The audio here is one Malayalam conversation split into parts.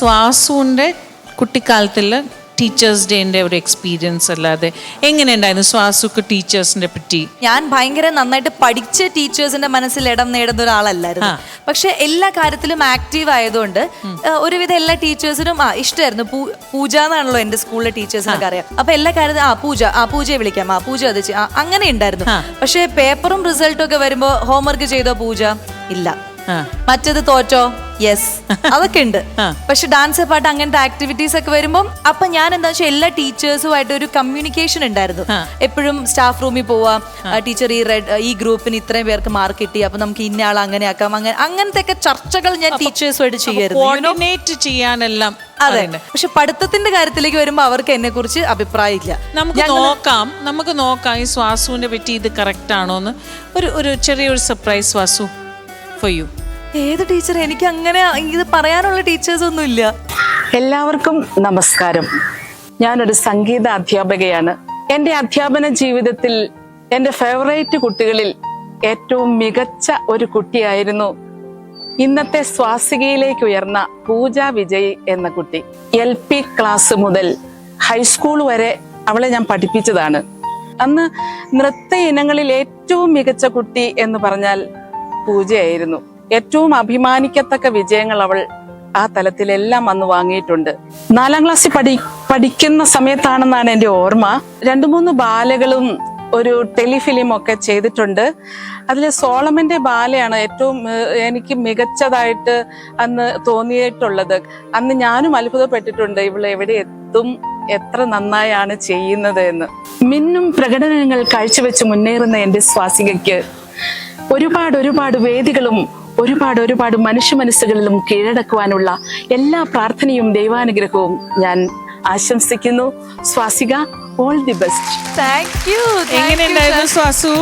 സ്വാസുവിന്റെ കുട്ടിക്കാലത്തിൽ ടീച്ചേഴ്സ് ഡേന്റെ ഒരു എക്സ്പീരിയൻസ് അല്ലാതെ എങ്ങനെയുണ്ടായിരുന്നു സ്വാസുക്ക് ടീച്ചേഴ്സിനെ പറ്റി? ഞാൻ ഭയങ്കര നന്നായിട്ട് പഠിച്ച ടീച്ചേഴ്സിന്റെ മനസ്സിൽ ഇടം നേടുന്ന ഒരാളല്ലായിരുന്നു. പക്ഷെ എല്ലാ കാര്യത്തിലും ആക്റ്റീവ് ആയതുകൊണ്ട് ഒരുവിധം എല്ലാ ടീച്ചേഴ്സിനും ആ ഇഷ്ടമായിരുന്നു പൂ- പൂജ എന്നാണല്ലോ എന്റെ സ്കൂളിലെ ടീച്ചേഴ്സിനൊക്കെ അറിയാം. അപ്പൊ എല്ലാ കാര്യത്തിലും ആ പൂജ ആ പൂജയെ വിളിക്കാം ആ പൂജ അത് അങ്ങനെ ഉണ്ടായിരുന്നു. പക്ഷെ പേപ്പറും റിസൾട്ടും ഒക്കെ വരുമ്പോ ഹോംവർക്ക് ചെയ്തോ പൂജ? ഇല്ല. മറ്റത് തോറ്റോ? യെസ് അതൊക്കെ ഉണ്ട്. പക്ഷെ ഡാൻസ് പാട്ട് അങ്ങനത്തെ ആക്ടിവിറ്റീസ് ഒക്കെ വരുമ്പോൾ അപ്പൊ ഞാൻ എന്താ വെച്ചാൽ എല്ലാ ടീച്ചേഴ്സുമായിട്ട് ഒരു കമ്മ്യൂണിക്കേഷൻ ഉണ്ടായിരുന്നു. എപ്പോഴും സ്റ്റാഫ് റൂമിൽ പോവാം. ടീച്ചർ ഈ റെഡ് ഈ ഗ്രൂപ്പിന് ഇത്രയും പേർക്ക് മാർക്ക് കിട്ടി. അപ്പൊ നമുക്ക് ഇന്ന ആൾ അങ്ങനെ ആക്കാം. അങ്ങനെ അങ്ങനത്തെ ഒക്കെ ചർച്ചകൾ ഞാൻ ടീച്ചേഴ്സുമായിട്ട് ചെയ്യായിരുന്നു കോർഡിനേറ്റ് ചെയ്യാനെല്ലാം അതെ? പക്ഷെ പഠിത്തത്തിന്റെ കാര്യത്തിലേക്ക് വരുമ്പോൾ അവർക്ക് എന്നെ കുറിച്ച് അഭിപ്രായമില്ല. നമുക്ക് നോക്കാം. നമുക്ക് നോക്കാം. ഈ സ്വാസുവിനെ പറ്റി ഇത് കറക്റ്റ് ആണോ എന്ന് ഒരു ഒരു ചെറിയൊരു സർപ്രൈസ് വാസു ഫോർ യു ഏത് ടീച്ചർ എനിക്ക് അങ്ങനെ ഇത് പറയാനുള്ള ടീച്ചേഴ്സ് ഒന്നും ഇല്ല. എല്ലാവർക്കും നമസ്കാരം. ഞാനൊരു സംഗീത അധ്യാപകയാണ്. എന്റെ അധ്യാപന ജീവിതത്തിൽ എന്റെ ഫേവറേറ്റ് കുട്ടികളിൽ ഏറ്റവും മികച്ച ഒരു കുട്ടിയായിരുന്നു ഇന്നത്തെ സ്വാസികയിലേക്ക് ഉയർന്ന പൂജ വിജയ് എന്ന കുട്ടി. എൽ പി ക്ലാസ് മുതൽ ഹൈസ്കൂൾ വരെ അവളെ ഞാൻ പഠിപ്പിച്ചതാണ്. അന്ന് നൃത്ത ഇനങ്ങളിൽ ഏറ്റവും മികച്ച കുട്ടി എന്ന് പറഞ്ഞാൽ പൂജയായിരുന്നു. ഏറ്റവും അഭിമാനിക്കത്തക്ക വിജയങ്ങൾ അവൾ ആ തലത്തിലെല്ലാം അന്ന് വാങ്ങിയിട്ടുണ്ട്. നാലാം ക്ലാസ്സിൽ പഠി പഠിക്കുന്ന സമയത്താണെന്നാണ് എന്റെ ഓർമ്മ. രണ്ടു മൂന്ന് ബാലകളും ഒരു ടെലിഫിലിം ഒക്കെ ചെയ്തിട്ടുണ്ട്. അതിൽ സോളമന്റെ ബാലയാണ് ഏറ്റവും എനിക്ക് മികച്ചതായിട്ട് അന്ന് തോന്നിയിട്ടുള്ളത്. അന്ന് ഞാനും അത്ഭുതപ്പെട്ടിട്ടുണ്ട് ഇവൾ എവിടെ എത്തും എത്ര നന്നായാണ് ചെയ്യുന്നത് എന്ന്. മിന്നും പ്രകടനങ്ങൾ കാഴ്ചവെച്ച് മുന്നേറുന്ന എന്റെ സ്വാസികയ്ക്ക് ഒരുപാട് ഒരുപാട് വേദികളും ഒരുപാട് ഒരുപാട് മനുഷ്യ മനസ്സുകളിലും കീഴടക്കുവാനുള്ള എല്ലാ പ്രാർത്ഥനയും ദൈവാനുഗ്രഹവും ഞാൻ ആശംസിക്കുന്നു. Swasika all the best thank you എങ്ങനെയുണ്ടായിരുന്നു സ്വാസു?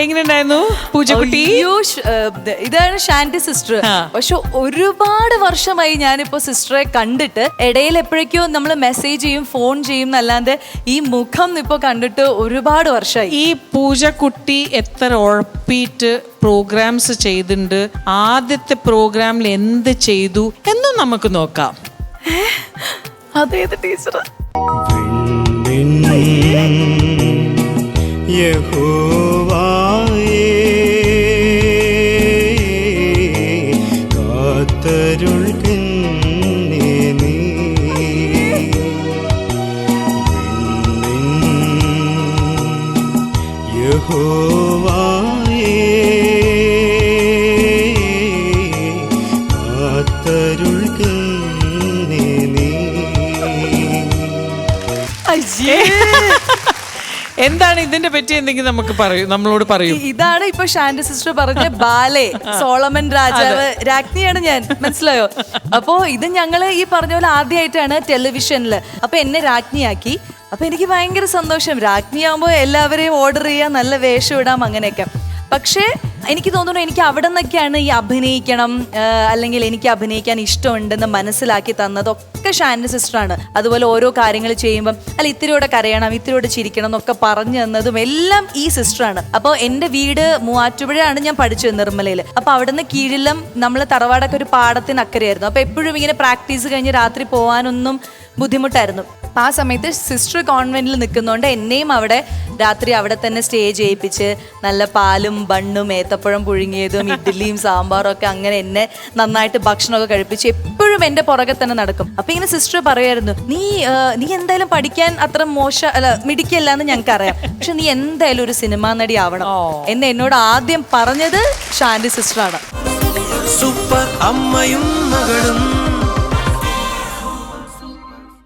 എങ്ങനെയുണ്ടായിരുന്നു? പൂജക്കുട്ടി? അയ്യോ, ഷ്- ഇതാണ് ഷാന്റി സിസ്റ്റർ. ആ. പക്ഷെ ഒരുപാട് വർഷമായി ഞാനിപ്പോ സിസ്റ്ററെ കണ്ടിട്ട് ഇടയിൽ എപ്പോഴേക്കോ നമ്മൾ മെസ്സേജ് ചെയ്യും ഫോൺ ചെയ്യും എന്നല്ലാണ്ട് ഈ മുഖം ഇപ്പൊ കണ്ടിട്ട് ഒരുപാട് വർഷമായി. ഈ പൂജക്കുട്ടി എത്ര ഉഴപ്പിയിട്ട് പ്രോഗ്രാംസ് ചെയ്തിട്ടുണ്ട് ആദ്യത്തെ പ്രോഗ്രാമിൽ എന്ത് ചെയ്തു എന്ന് നമുക്ക് നോക്കാം. അതേത് ടീച്ചർ യഹോവായേ കാത്തരുൾക്കുന്നേ നീ യഹോവായേ കാത്തരുൾക്കുന്നേ നീ എന്താണ് ഇതിന്റെ പറ്റി എന്തെങ്കിലും നമുക്ക് പറയൂ നമ്മളോട് പറയൂ. ഇതാണ് ഇപ്പൊ ഷാൻഡ സിസ്റ്റർ പറഞ്ഞ ബാലെ സോളമൻ രാജാവ് രാജ്ഞിയാണ് ഞാൻ. മനസ്സിലായോ? അപ്പോ ഇത് ഞങ്ങൾ ഈ പറഞ്ഞ പോലെ ആദ്യമായിട്ടാണ് ടെലിവിഷനിൽ അപ്പൊ എന്നെ രാജ്ഞിയാക്കി. അപ്പൊ എനിക്ക് ഭയങ്കര സന്തോഷം. രാജ്ഞിയാകുമ്പോ എല്ലാവരെയും ഓർഡർ ചെയ്യാം നല്ല വേഷം ഇടാം അങ്ങനെയൊക്കെ. പക്ഷേ എനിക്ക് തോന്നുന്നു എനിക്ക് അവിടെ നിന്നൊക്കെയാണ് ഈ അഭിനയിക്കണം അല്ലെങ്കിൽ എനിക്ക് അഭിനയിക്കാൻ ഇഷ്ടമുണ്ടെന്ന് മനസ്സിലാക്കി തന്നതൊക്കെ ഷാനി സിസ്റ്ററാണ്. അതുപോലെ ഓരോ കാര്യങ്ങൾ ചെയ്യുമ്പം അല്ല ഇത്തിരിയോടെ കരയണം ഇത്തിരിയോടെ ചിരിക്കണം എന്നൊക്കെ പറഞ്ഞു തന്നതും എല്ലാം ഈ സിസ്റ്ററാണ്. അപ്പോൾ എന്റെ വീട് മൂവാറ്റുപുഴയാണ് ഞാൻ പഠിച്ചത് നിർമ്മലയിൽ അപ്പോൾ അവിടുന്ന് കീഴിലും നമ്മൾ തറവാടൊക്കെ ഒരു പാടത്തിന് അക്കരയായിരുന്നു. അപ്പോൾ എപ്പോഴും ഇങ്ങനെ പ്രാക്ടീസ് കഴിഞ്ഞ് രാത്രി പോകാനൊന്നും ബുദ്ധിമുട്ടായിരുന്നു. അപ്പൊ ആ സമയത്ത് സിസ്റ്റർ കോൺവെന്റിൽ നിൽക്കുന്നതുകൊണ്ട് എന്നെയും അവിടെ രാത്രി അവിടെ തന്നെ സ്റ്റേ ചെയ്യിപ്പിച്ച് നല്ല പാലും ബണ്ണും ഏത്തപ്പഴം പുഴുങ്ങിയതും ഇഡ്ഡലിയും സാമ്പാറും ഒക്കെ അങ്ങനെ എന്നെ നന്നായിട്ട് ഭക്ഷണമൊക്കെ കഴിപ്പിച്ച് എപ്പോഴും എന്റെ പുറകെ തന്നെ നടക്കും. അപ്പം ഇങ്ങനെ സിസ്റ്റർ പറയുമായിരുന്നു നീ നീ എന്തായാലും പഠിക്കാൻ അത്ര മോശം അല്ല മിടിക്കല്ല എന്ന് ഞങ്ങൾക്ക് അറിയാം പക്ഷെ നീ എന്തായാലും ഒരു സിനിമാ നടി ആവണം. എന്ന് എന്നോട് ആദ്യം പറഞ്ഞത് ഷാൻഡി സിസ്റ്ററാണ് സൂപ്പർ അമ്മയും മകളും